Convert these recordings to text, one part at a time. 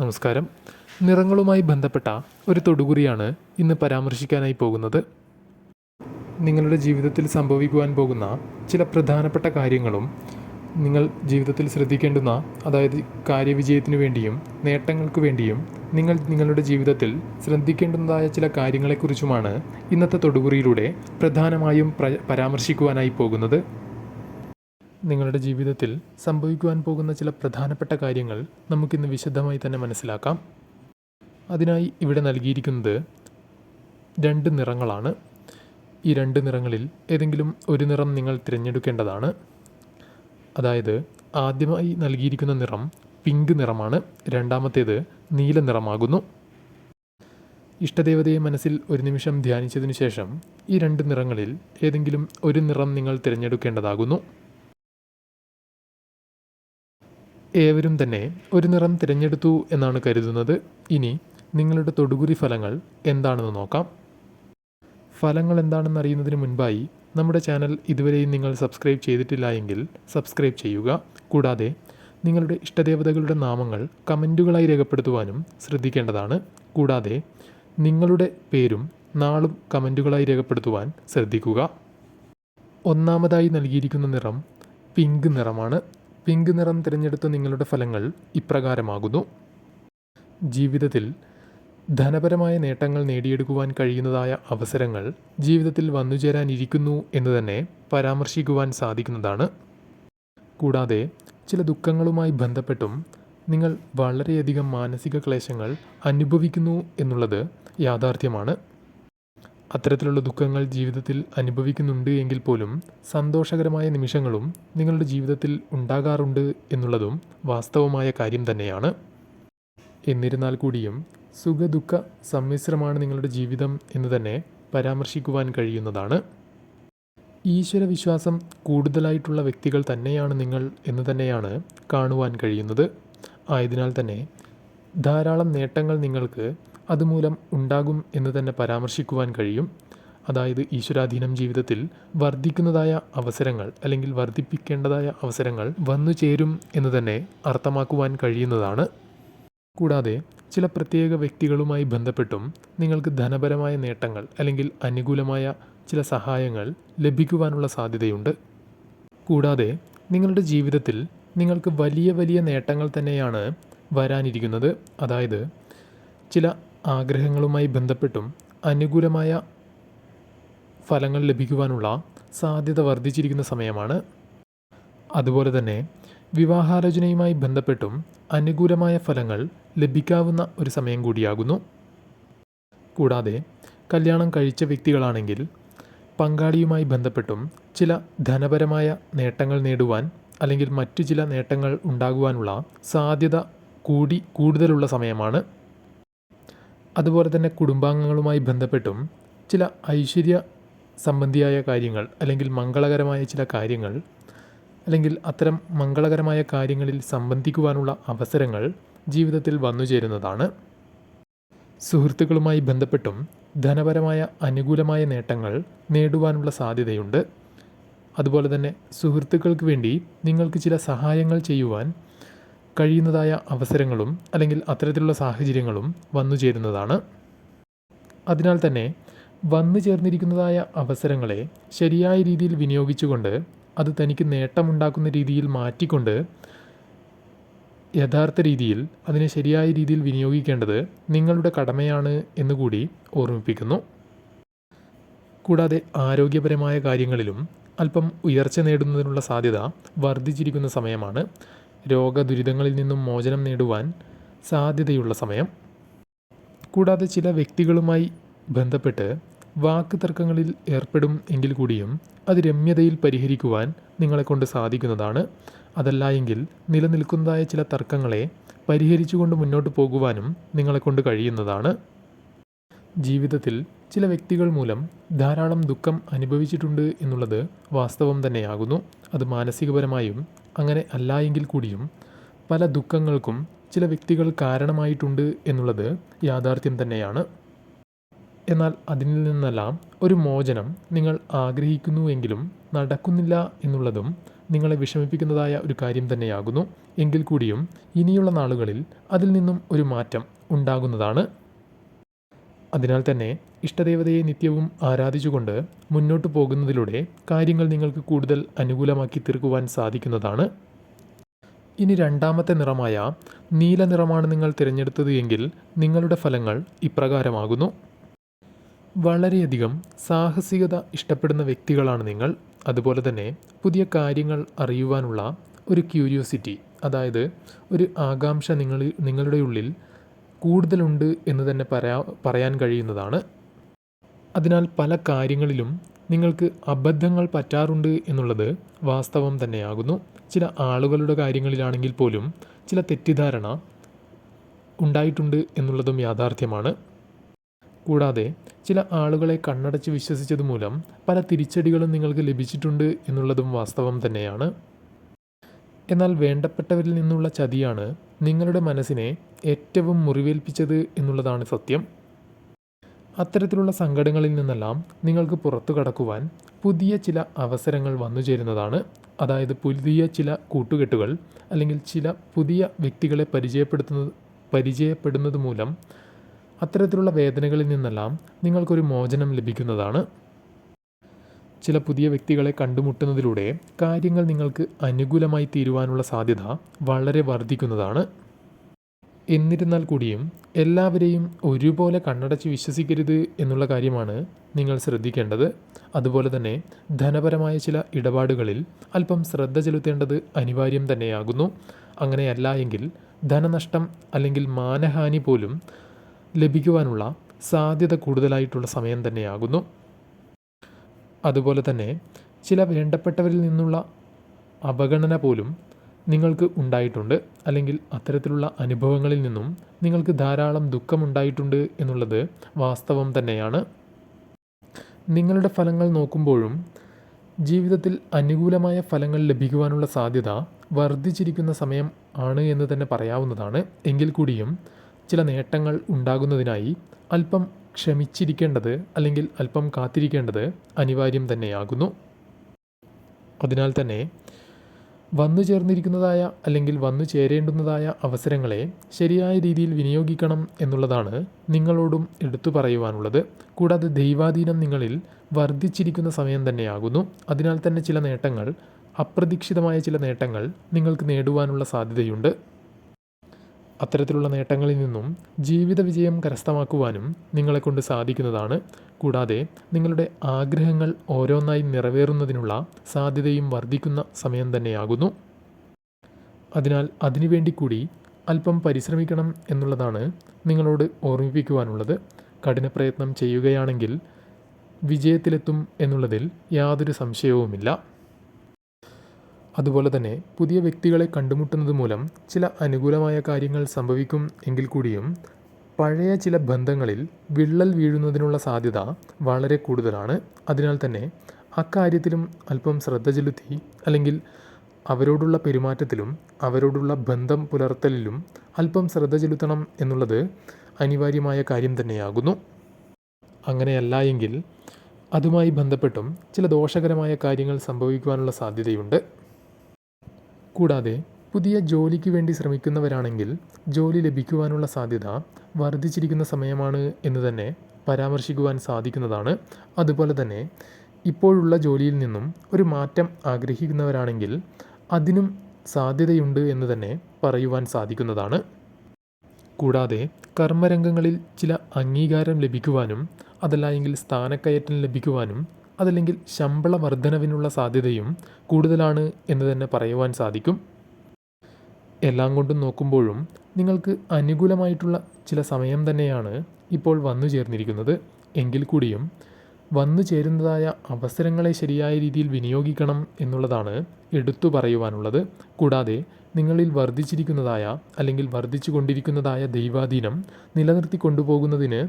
നമസ്കാരം. നിറങ്ങളുമായി ബന്ധപ്പെട്ട ഒരു തൊടുകുറിയാണ് ഇന്ന് പരാമർശിക്കാനായി പോകുന്നത്. നിങ്ങളുടെ ജീവിതത്തിൽ സംഭവിക്കുവാൻ പോകുന്ന ചില പ്രധാനപ്പെട്ട കാര്യങ്ങളും നിങ്ങൾ ജീവിതത്തിൽ ശ്രദ്ധിക്കേണ്ടുന്ന അതായത് കാര്യവിജയത്തിനു വേണ്ടിയും നേട്ടങ്ങൾക്ക് വേണ്ടിയും നിങ്ങൾ നിങ്ങളുടെ ജീവിതത്തിൽ ശ്രദ്ധിക്കേണ്ടതായ ചില കാര്യങ്ങളെക്കുറിച്ചുമാണ് ഇന്നത്തെ തൊടുകുറിയിലൂടെ പ്രധാനമായും പ്ര പരാമർശിക്കുവാനായി പോകുന്നത്. നിങ്ങളുടെ ജീവിതത്തിൽ സംഭവിക്കുവാൻ പോകുന്ന ചില പ്രധാനപ്പെട്ട കാര്യങ്ങൾ നമുക്കിന്ന് വിശദമായി തന്നെ മനസ്സിലാക്കാം. അതിനായി ഇവിടെ നൽകിയിരിക്കുന്നത് രണ്ട് നിറങ്ങളാണ്. ഈ രണ്ട് നിറങ്ങളിൽ ഏതെങ്കിലും ഒരു നിറം നിങ്ങൾ തിരഞ്ഞെടുക്കേണ്ടതാണ്. അതായത് ആദ്യമായി നൽകിയിരിക്കുന്ന നിറം പിങ്ക് നിറമാണ്. രണ്ടാമത്തേത് നീല നിറമാകുന്നു. ഇഷ്ടദേവതയെ മനസ്സിൽ ഒരു നിമിഷം ധ്യാനിച്ചതിനു ശേഷം ഈ രണ്ട് നിറങ്ങളിൽ ഏതെങ്കിലും ഒരു നിറം നിങ്ങൾ തിരഞ്ഞെടുക്കേണ്ടതാകുന്നു. ഏവരും തന്നെ ഒരു നിറം തിരഞ്ഞെടുത്തു എന്നാണ് കരുതുന്നത്. ഇനി നിങ്ങളുടെ തൊടുകുറി ഫലങ്ങൾ എന്താണെന്ന് നോക്കാം. ഫലങ്ങൾ എന്താണെന്ന് അറിയുന്നതിന് മുൻപായി നമ്മുടെ ചാനൽ ഇതുവരെയും നിങ്ങൾ സബ്സ്ക്രൈബ് ചെയ്തിട്ടില്ല എങ്കിൽ സബ്സ്ക്രൈബ് ചെയ്യുക. കൂടാതെ നിങ്ങളുടെ ഇഷ്ടദേവതകളുടെ നാമങ്ങൾ കമന്റുകളായി രേഖപ്പെടുത്തുവാനും ശ്രദ്ധിക്കേണ്ടതാണ്. കൂടാതെ നിങ്ങളുടെ പേരും നാളും കമന്റുകളായി രേഖപ്പെടുത്തുവാൻ ശ്രദ്ധിക്കുക. ഒന്നാമതായി നൽകിയിരിക്കുന്ന നിറം പിങ്ക് നിറമാണ്. പിങ്ക് നിറം തിരഞ്ഞെടുത്ത നിങ്ങളുടെ ഫലങ്ങൾ ഇപ്രകാരമാകുന്നു. ജീവിതത്തിൽ ധനപരമായ നേട്ടങ്ങൾ നേടിയെടുക്കുവാൻ കഴിയുന്നതായ അവസരങ്ങൾ ജീവിതത്തിൽ വന്നുചേരാനിരിക്കുന്നു എന്ന് തന്നെ പരാമർശിക്കുവാൻ സാധിക്കുന്നതാണ്. കൂടാതെ ചില ദുഃഖങ്ങളുമായി ബന്ധപ്പെട്ടും നിങ്ങൾ വളരെയധികം മാനസിക ക്ലേശങ്ങൾ അനുഭവിക്കുന്നു എന്നുള്ളത് യാഥാർത്ഥ്യമാണ്. അത്തരത്തിലുള്ള ദുഃഖങ്ങൾ ജീവിതത്തിൽ അനുഭവിക്കുന്നുണ്ട് എങ്കിൽ പോലും സന്തോഷകരമായ നിമിഷങ്ങളും നിങ്ങളുടെ ജീവിതത്തിൽ ഉണ്ടാകാറുണ്ട് എന്നുള്ളതും വാസ്തവമായ കാര്യം തന്നെയാണ്. എന്നിരുന്നാൽ കൂടിയും സുഖദുഃഖ സമ്മിശ്രമാണ് നിങ്ങളുടെ ജീവിതം എന്ന് തന്നെ പരാമർശിക്കുവാൻ കഴിയുന്നതാണ്. ഈശ്വരവിശ്വാസം കൂടുതലായിട്ടുള്ള വ്യക്തികൾ തന്നെയാണ് നിങ്ങൾ എന്ന് തന്നെയാണ് കാണുവാൻ കഴിയുന്നത്. ആയതിനാൽ തന്നെ ധാരാളം നേട്ടങ്ങൾ നിങ്ങൾക്ക് അതുമൂലം ഉണ്ടാകും എന്ന് തന്നെ പരാമർശിക്കുവാൻ കഴിയും. അതായത് ഈശ്വരാധീനം ജീവിതത്തിൽ വർദ്ധിക്കുന്നതായ അവസരങ്ങൾ അല്ലെങ്കിൽ വർദ്ധിപ്പിക്കേണ്ടതായ അവസരങ്ങൾ വന്നു ചേരും എന്ന് തന്നെ അർത്ഥമാക്കുവാൻ കഴിയുന്നതാണ്. കൂടാതെ ചില പ്രത്യേക വ്യക്തികളുമായി ബന്ധപ്പെട്ടും നിങ്ങൾക്ക് ധനപരമായ നേട്ടങ്ങൾ അല്ലെങ്കിൽ അനുകൂലമായ ചില സഹായങ്ങൾ ലഭിക്കുവാനുള്ള സാധ്യതയുണ്ട്. കൂടാതെ നിങ്ങളുടെ ജീവിതത്തിൽ നിങ്ങൾക്ക് വലിയ വലിയ നേട്ടങ്ങൾ തന്നെയാണ് വരാനിരിക്കുന്നത്. അതായത് ചില ആഗ്രഹങ്ങളുമായി ബന്ധപ്പെട്ടും അനുകൂലമായ ഫലങ്ങൾ ലഭിക്കുവാനുള്ള സാധ്യത വർദ്ധിച്ചിരിക്കുന്ന സമയമാണ്. അതുപോലെ തന്നെ വിവാഹാലോചനയുമായി ബന്ധപ്പെട്ടും അനുകൂലമായ ഫലങ്ങൾ ലഭിക്കാവുന്ന ഒരു സമയം കൂടിയാകുന്നു. കൂടാതെ കല്യാണം കഴിച്ച വ്യക്തികളാണെങ്കിൽ പങ്കാളിയുമായി ബന്ധപ്പെട്ടും ചില ധനപരമായ നേട്ടങ്ങൾ നേടുവാൻ അല്ലെങ്കിൽ മറ്റു ചില നേട്ടങ്ങൾ ഉണ്ടാകുവാനുള്ള സാധ്യത കൂടി കൂടുതലുള്ള സമയമാണ്. അതുപോലെ തന്നെ കുടുംബാംഗങ്ങളുമായി ബന്ധപ്പെട്ടും ചില ഐശ്വര്യ സംബന്ധിയായ കാര്യങ്ങൾ അല്ലെങ്കിൽ മംഗളകരമായ ചില കാര്യങ്ങൾ അല്ലെങ്കിൽ അത്തരം മംഗളകരമായ കാര്യങ്ങളിൽ സംബന്ധിക്കുവാനുള്ള അവസരങ്ങൾ ജീവിതത്തിൽ വന്നു ചേരുന്നതാണ്. സുഹൃത്തുക്കളുമായി ബന്ധപ്പെട്ടും ധനപരമായ അനുകൂലമായ നേട്ടങ്ങൾ നേടുവാനുള്ള സാധ്യതയുണ്ട്. അതുപോലെ തന്നെ സുഹൃത്തുക്കൾക്ക് വേണ്ടി നിങ്ങൾക്ക് ചില സഹായങ്ങൾ ചെയ്യുവാൻ കഴിയുന്നതായ അവസരങ്ങളും അല്ലെങ്കിൽ അത്തരത്തിലുള്ള സാഹചര്യങ്ങളും വന്നു ചേരുന്നതാണ്. അതിനാൽ തന്നെ വന്നു ചേർന്നിരിക്കുന്നതായ അവസരങ്ങളെ ശരിയായ രീതിയിൽ വിനിയോഗിച്ചുകൊണ്ട് അത് തനിക്ക് നേട്ടമുണ്ടാക്കുന്ന രീതിയിൽ മാറ്റിക്കൊണ്ട് യഥാർത്ഥ രീതിയിൽ അതിനെ ശരിയായ രീതിയിൽ വിനിയോഗിക്കേണ്ടത് നിങ്ങളുടെ കടമയാണ് എന്നുകൂടി ഓർമ്മിപ്പിക്കുന്നു. കൂടാതെ ആരോഗ്യപരമായ കാര്യങ്ങളിലും അല്പം ഉയർച്ച നേടുന്നതിനുള്ള സാധ്യത വർദ്ധിച്ചിരിക്കുന്ന സമയമാണ്. രോഗദുരിതങ്ങളിൽ നിന്നും മോചനം നേടുവാൻ സാധ്യതയുള്ള സമയം. കൂടാതെ ചില വ്യക്തികളുമായി ബന്ധപ്പെട്ട് വാക്ക് തർക്കങ്ങളിൽ ഏർപ്പെടും എങ്കിൽ കൂടിയും അത് രമ്യതയിൽ പരിഹരിക്കുവാൻ നിങ്ങളെക്കൊണ്ട് സാധിക്കുന്നതാണ്. അതല്ല എങ്കിൽ നിലനിൽക്കുന്നതായ ചില തർക്കങ്ങളെ പരിഹരിച്ചുകൊണ്ട് മുന്നോട്ട് പോകുവാനും നിങ്ങളെക്കൊണ്ട് കഴിയുന്നതാണ്. ജീവിതത്തിൽ ചില വ്യക്തികൾ മൂലം ധാരാളം ദുഃഖം അനുഭവിച്ചിട്ടുണ്ട് എന്നുള്ളത് വാസ്തവം തന്നെയാകുന്നു. അത് മാനസികപരമായും അങ്ങനെ അല്ല എങ്കിൽ കൂടിയും പല ദുഃഖങ്ങൾക്കും ചില വ്യക്തികൾ കാരണമായിട്ടുണ്ട് എന്നുള്ളത് യാഥാർത്ഥ്യം തന്നെയാണ്. എന്നാൽ അതിൽ നിന്നെല്ലാം ഒരു മോചനം നിങ്ങൾ ആഗ്രഹിക്കുന്നുവെങ്കിലും നടക്കുന്നില്ല എന്നുള്ളതും നിങ്ങളെ വിഷമിപ്പിക്കുന്നതായ ഒരു കാര്യം തന്നെയാകുന്നു. എങ്കിൽ കൂടിയും ഇനിയുള്ള നാളുകളിൽ അതിൽ നിന്നും ഒരു മാറ്റം ഉണ്ടാകുന്നതാണ്. അതിനാൽ തന്നെ ഇഷ്ടദേവതയെ നിത്യവും ആരാധിച്ചുകൊണ്ട് മുന്നോട്ട് പോകുന്നതിലൂടെ കാര്യങ്ങൾ നിങ്ങൾക്ക് കൂടുതൽ അനുകൂലമാക്കി തീർക്കുവാൻ സാധിക്കുന്നതാണ്. ഇനി രണ്ടാമത്തെ നിറമായ നീല നിറമാണ് നിങ്ങൾ തിരഞ്ഞെടുത്തത് എങ്കിൽ നിങ്ങളുടെ ഫലങ്ങൾ ഇപ്രകാരമാകുന്നു. വളരെയധികം സാഹസികത ഇഷ്ടപ്പെടുന്ന വ്യക്തികളാണ് നിങ്ങൾ. അതുപോലെ തന്നെ പുതിയ കാര്യങ്ങൾ അറിയുവാനുള്ള ഒരു ക്യൂരിയോസിറ്റി അതായത് ഒരു ആകാംക്ഷ നിങ്ങൾ നിങ്ങളുടെ ഉള്ളിൽ കൂടുതലുണ്ട് എന്ന് തന്നെ പറയാ പറയാൻ കഴിയുന്നതാണ്. അതിനാൽ പല കാര്യങ്ങളിലും നിങ്ങൾക്ക് അബദ്ധങ്ങൾ പറ്റാറുണ്ട് എന്നുള്ളത് വാസ്തവം തന്നെയാകുന്നു. ചില ആളുകളുടെ കാര്യങ്ങളിലാണെങ്കിൽ പോലും ചില തെറ്റിദ്ധാരണ ഉണ്ടായിട്ടുണ്ട് എന്നുള്ളതും യാഥാർത്ഥ്യമാണ്. കൂടാതെ ചില ആളുകളെ കണ്ണടച്ച് വിശ്വസിച്ചത് മൂലം പല തിരിച്ചടികളും നിങ്ങൾക്ക് ലഭിച്ചിട്ടുണ്ട് എന്നുള്ളതും വാസ്തവം തന്നെയാണ്. എന്നാൽ വേണ്ടപ്പെട്ടവരിൽ നിന്നുള്ള ചതിയാണ് നിങ്ങളുടെ മനസ്സിനെ ഏറ്റവും മുറിവേൽപ്പിച്ചത് എന്നുള്ളതാണ് സത്യം. അത്തരത്തിലുള്ള സങ്കടങ്ങളിൽ നിന്നെല്ലാം നിങ്ങൾക്ക് പുറത്തു കടക്കുവാൻ പുതിയ ചില അവസരങ്ങൾ വന്നു ചേരുന്നതാണ്. അതായത് പുതിയ ചില കൂട്ടുകെട്ടുകൾ അല്ലെങ്കിൽ ചില പുതിയ വ്യക്തികളെ പരിചയപ്പെടുത്തുന്നത് പരിചയപ്പെടുന്നത് മൂലം അത്തരത്തിലുള്ള വേദനകളിൽ നിന്നെല്ലാം നിങ്ങൾക്കൊരു മോചനം ലഭിക്കുന്നതാണ്. ചില പുതിയ വ്യക്തികളെ കണ്ടുമുട്ടുന്നതിലൂടെ കാര്യങ്ങൾ നിങ്ങൾക്ക് അനുകൂലമായി തീരുവാനുള്ള സാധ്യത വളരെ വർദ്ധിക്കുന്നതാണ്. എന്നിരുന്നാൽ കൂടിയും എല്ലാവരെയും ഒരുപോലെ കണ്ണടച്ച് വിശ്വസിക്കരുത് എന്നുള്ള കാര്യമാണ് നിങ്ങൾ ശ്രദ്ധിക്കേണ്ടത്. അതുപോലെ തന്നെ ധനപരമായ ചില ഇടപാടുകളിൽ അല്പം ശ്രദ്ധ ചെലുത്തേണ്ടത് അനിവാര്യം തന്നെയാകുന്നു. അങ്ങനെയല്ല എങ്കിൽ ധനനഷ്ടം അല്ലെങ്കിൽ മാനഹാനി പോലും ലഭിക്കുവാനുള്ള സാധ്യത കൂടുതലായിട്ടുള്ള സമയം തന്നെയാകുന്നു. അതുപോലെ തന്നെ ചില വേണ്ടപ്പെട്ടവരിൽ നിന്നുള്ള അവഗണന പോലും നിങ്ങൾക്ക് ഉണ്ടായിട്ടുണ്ട് അല്ലെങ്കിൽ അത്തരത്തിലുള്ള അനുഭവങ്ങളിൽ നിന്നും നിങ്ങൾക്ക് ധാരാളം ദുഃഖമുണ്ടായിട്ടുണ്ട് എന്നുള്ളത് വാസ്തവം തന്നെയാണ്. നിങ്ങളുടെ ഫലങ്ങൾ നോക്കുമ്പോഴും ജീവിതത്തിൽ അനുകൂലമായ ഫലങ്ങൾ ലഭിക്കുവാനുള്ള സാധ്യത വർദ്ധിച്ചിരിക്കുന്ന സമയം ആണ് എന്ന് തന്നെ പറയാവുന്നതാണ്. എങ്കിൽ കൂടിയും ചില നേട്ടങ്ങൾ ഉണ്ടാകുന്നതിനായി അല്പം ക്ഷമിച്ചിരിക്കേണ്ടത് അല്ലെങ്കിൽ അല്പം കാത്തിരിക്കേണ്ടത് അനിവാര്യം തന്നെയാകുന്നു. അതിനാൽ തന്നെ വന്നു ചേർന്നിരിക്കുന്നതായ അല്ലെങ്കിൽ വന്നു ചേരേണ്ടുന്നതായ അവസരങ്ങളെ ശരിയായ രീതിയിൽ വിനിയോഗിക്കണം എന്നുള്ളതാണ് നിങ്ങളോടും എടുത്തു പറയുവാനുള്ളത്. കൂടാതെ ദൈവാധീനം നിങ്ങളിൽ വർദ്ധിച്ചിരിക്കുന്ന സമയം തന്നെയാകുന്നു. അതിനാൽ തന്നെ ചില നേട്ടങ്ങൾ അപ്രതീക്ഷിതമായ ചില നേട്ടങ്ങൾ നിങ്ങൾക്ക് നേടുവാനുള്ള സാധ്യതയുണ്ട്. അത്തരത്തിലുള്ള നേട്ടങ്ങളിൽ നിന്നും ജീവിത വിജയം കരസ്ഥമാക്കുവാനും നിങ്ങളെക്കൊണ്ട് സാധിക്കുന്നതാണ്. കൂടാതെ നിങ്ങളുടെ ആഗ്രഹങ്ങൾ ഓരോന്നായി നിറവേറുന്നതിനുള്ള സാധ്യതയും വർദ്ധിക്കുന്ന സമയം തന്നെയാകുന്നു. അതിനാൽ അതിനുവേണ്ടി കൂടി അല്പം പരിശ്രമിക്കണം എന്നുള്ളതാണ് നിങ്ങളോട് ഓർമ്മിപ്പിക്കുവാനുള്ളത്. കഠിനപ്രയത്നം ചെയ്യുകയാണെങ്കിൽ വിജയത്തിലെത്തും എന്നുള്ളതിൽ യാതൊരു സംശയവുമില്ല. അതുപോലെ തന്നെ പുതിയ വ്യക്തികളെ കണ്ടുമുട്ടുന്നത് മൂലം ചില അനുകൂലമായ കാര്യങ്ങൾ സംഭവിക്കും എങ്കിൽ കൂടിയും പഴയ ചില ബന്ധങ്ങളിൽ വിള്ളൽ വീഴുന്നതിനുള്ള സാധ്യത വളരെ കൂടുതലാണ്. അതിനാൽ തന്നെ അക്കാര്യത്തിലും അല്പം ശ്രദ്ധ ചെലുത്തി അല്ലെങ്കിൽ അവരോടുള്ള പെരുമാറ്റത്തിലും അവരോടുള്ള ബന്ധം പുലർത്തലിലും അല്പം ശ്രദ്ധ ചെലുത്തണം എന്നുള്ളത് അനിവാര്യമായ കാര്യം തന്നെയാകുന്നു. അങ്ങനെയല്ല എങ്കിൽ അതുമായി ബന്ധപ്പെട്ടും ചില ദോഷകരമായ കാര്യങ്ങൾ സംഭവിക്കുവാനുള്ള സാധ്യതയുണ്ട്. കൂടാതെ പുതിയ ജോലിക്ക് വേണ്ടി ശ്രമിക്കുന്നവരാണെങ്കിൽ ജോലി ലഭിക്കുവാനുള്ള സാധ്യത വർദ്ധിച്ചിരിക്കുന്ന സമയമാണ് എന്ന് തന്നെ പരാമർശിക്കുവാൻ സാധിക്കുന്നതാണ്. അതുപോലെ തന്നെ ഇപ്പോഴുള്ള ജോലിയിൽ നിന്നും ഒരു മാറ്റം ആഗ്രഹിക്കുന്നവരാണെങ്കിൽ അതിനും സാധ്യതയുണ്ട് എന്ന് തന്നെ പറയുവാൻ സാധിക്കുന്നതാണ്. കൂടാതെ കർമ്മരംഗങ്ങളിൽ ചില അംഗീകാരം ലഭിക്കുവാനും അതല്ല എങ്കിൽ സ്ഥാനക്കയറ്റം ലഭിക്കുവാനും അതല്ലെങ്കിൽ ശമ്പള വർധനവിനുള്ള സാധ്യതയും കൂടുതലാണ് എന്ന് തന്നെ പറയുവാൻ സാധിക്കും. എല്ലാം കൊണ്ടും നോക്കുമ്പോഴും നിങ്ങൾക്ക് അനുകൂലമായിട്ടുള്ള ചില സമയം തന്നെയാണ് ഇപ്പോൾ വന്നു ചേർന്നിരിക്കുന്നത്. എങ്കിൽ കൂടിയും വന്നു ചേരുന്നതായ അവസരങ്ങളെ ശരിയായ രീതിയിൽ വിനിയോഗിക്കണം എന്നുള്ളതാണ് എടുത്തു പറയുവാനുള്ളത്. കൂടാതെ നിങ്ങളിൽ വർദ്ധിച്ചിരിക്കുന്നതായ അല്ലെങ്കിൽ വർദ്ധിച്ചു കൊണ്ടിരിക്കുന്നതായ ദൈവാധീനം നിലനിർത്തി കൊണ്ടുപോകുന്നതിന്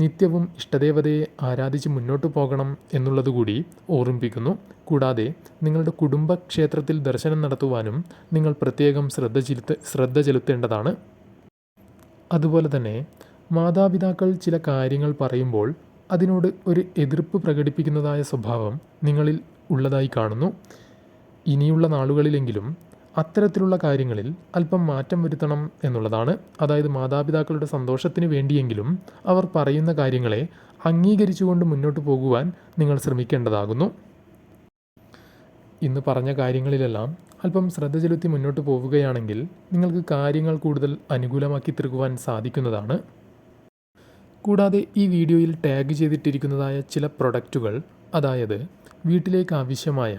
നിത്യവും ഇഷ്ടദേവതയെ ആരാധിച്ച് മുന്നോട്ട് പോകണം എന്നുള്ളതുകൂടി ഓർമ്മിപ്പിക്കുന്നു. കൂടാതെ നിങ്ങളുടെ കുടുംബക്ഷേത്രത്തിൽ ദർശനം നടത്തുവാനും നിങ്ങൾ പ്രത്യേകം ശ്രദ്ധ ചെലുത്ത ശ്രദ്ധ ചെലുത്തേണ്ടതാണ്. അതുപോലെ തന്നെ മാതാപിതാക്കൾ ചില കാര്യങ്ങൾ പറയുമ്പോൾ അതിനോട് ഒരു എതിർപ്പ് പ്രകടിപ്പിക്കുന്നതായ സ്വഭാവം നിങ്ങളിൽ ഉള്ളതായി കാണുന്നു. ഇനിയുള്ള നാളുകളിലെങ്കിലും അത്തരത്തിലുള്ള കാര്യങ്ങളിൽ അല്പം മാറ്റം വരുത്തണം എന്നുള്ളതാണ്. അതായത് മാതാപിതാക്കളുടെ സന്തോഷത്തിന് വേണ്ടിയെങ്കിലും അവർ പറയുന്ന കാര്യങ്ങളെ അംഗീകരിച്ചുകൊണ്ട് മുന്നോട്ട് പോകുവാൻ നിങ്ങൾ ശ്രമിക്കേണ്ടതാകുന്നു. ഇന്ന് പറഞ്ഞ കാര്യങ്ങളിലെല്ലാം അല്പം ശ്രദ്ധ ചെലുത്തി മുന്നോട്ട് പോവുകയാണെങ്കിൽ നിങ്ങൾക്ക് കാര്യങ്ങൾ കൂടുതൽ അനുകൂലമാക്കി തീർക്കുവാൻ സാധിക്കുന്നതാണ്. കൂടാതെ ഈ വീഡിയോയിൽ ടാഗ് ചെയ്തിട്ടിരിക്കുന്നതായ ചില പ്രൊഡക്റ്റുകൾ അതായത് വീട്ടിലേക്ക് ആവശ്യമായ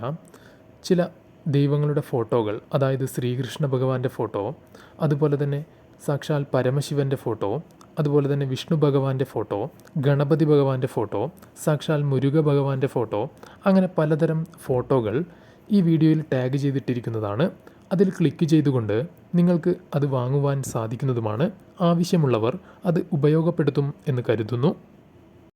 ചില ദൈവങ്ങളുടെ ഫോട്ടോകൾ അതായത് ശ്രീകൃഷ്ണ ഭഗവാന്റെ ഫോട്ടോ അതുപോലെ തന്നെ സാക്ഷാൽ പരമശിവന്റെ ഫോട്ടോ അതുപോലെ തന്നെ വിഷ്ണു ഭഗവാന്റെ ഫോട്ടോ ഗണപതി ഭഗവാന്റെ ഫോട്ടോ സാക്ഷാൽ മുരുക ഭഗവാന്റെ ഫോട്ടോ അങ്ങനെ പലതരം ഫോട്ടോകൾ ഈ വീഡിയോയിൽ ടാഗ് ചെയ്തിട്ടിരിക്കുന്നതാണ്. അതിൽ ക്ലിക്ക് ചെയ്തുകൊണ്ട് നിങ്ങൾക്ക് അത് വാങ്ങുവാൻ സാധിക്കുന്നതുമാണ്. ആവശ്യമുള്ളവർ അത് ഉപയോഗപ്പെടുത്തും എന്ന് കരുതുന്നു.